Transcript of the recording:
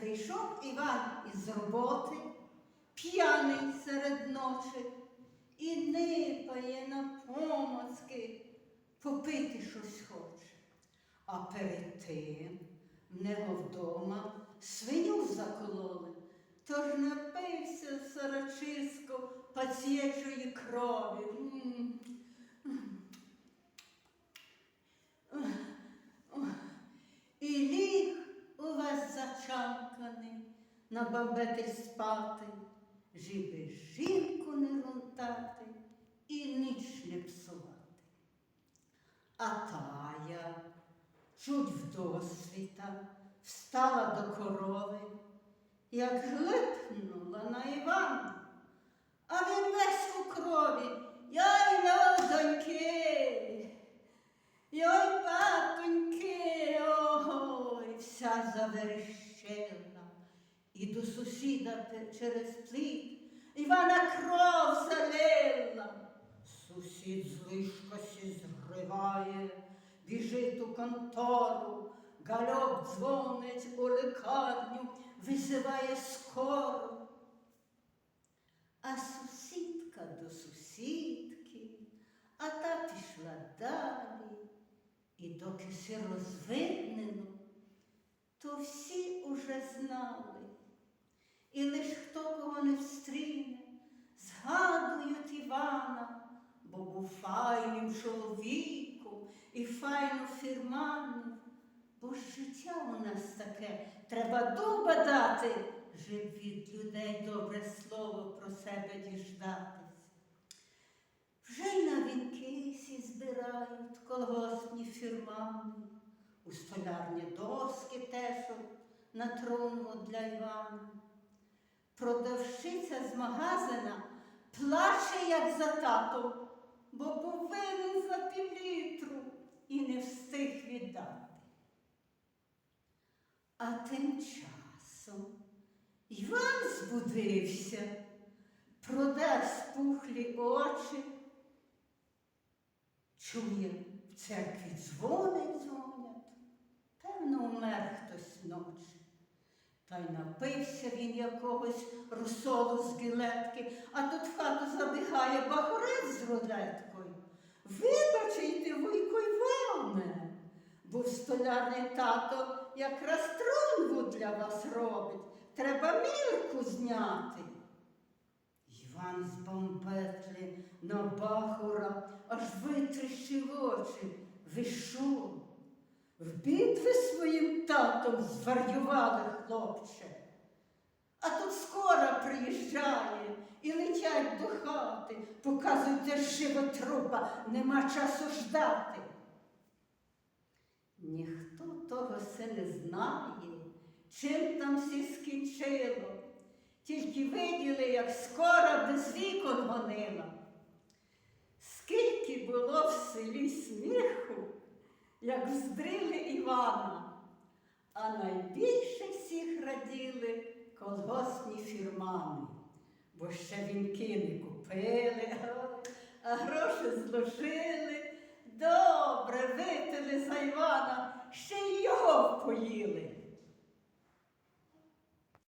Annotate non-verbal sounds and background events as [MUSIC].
Прийшов Іван із роботи, п'яний серед ночі, і нипає на помоцки, попити щось хоче. А перед тим в нього вдома свиню закололи, тож напився сарачисько пацієчої крові. На бабетель спати, жиби жінку не рунтати і ніч не псувати. А тая, чуть вдосвіта, встала до корови, як глипнула на Івана, а він весь у крові. Яй доньки, Йой, патоньки, ой, вся заверещила. І до сусіда через пліт Івана кров залила. Сусід злишкосі згриває, біжить у контору, гальоп дзвонить у лікарню, визиває скору. А сусідка до сусідки, а та пішла далі. І доки все розвиднено, то всі уже знали. І лиш хто кого не встріне, згадують Івана, бо був файним чоловіком і файно фірманим. Бо ж життя у нас таке, треба дуба дати, щоб від людей добре слово про себе діждатись. Вже й на вінки збирають колгоспні фірмани, у столярні доски тешуть на тронку для Івана. Продавщиця з магазина плаче, як за татом, бо був винен за півлітру і не встиг віддати. А тим часом Іван збудився, продер спухлі очі, чує, в церкві дзвонить дзвонять, певно, умер хтось ночі. Та й напився він якогось русолу з гілетки, а тут в хату забігає бахорець з рулеткою. Вибачайте, вуйко Іване, був столярний тато якраз трунву для вас робить. Треба мірку зняти. Іван з бомбетлі на бахура аж витріщив очі. Ви? В битви своїм татом зварювали хлопче. А тут скоро приїжджає і летять до хати, показують де живо трупа, нема часу ждати. Ніхто того все не знає, чим там всі скінчило. Тільки виділи, як скоро без вікон гонила. Скільки було в селі сміху, як Івана, а найбільше всіх раділи колгоспні фірмани, бо ще вінки не купили, [LAUGHS] а гроші зложили, добре випили за Івана, ще й його впоїли.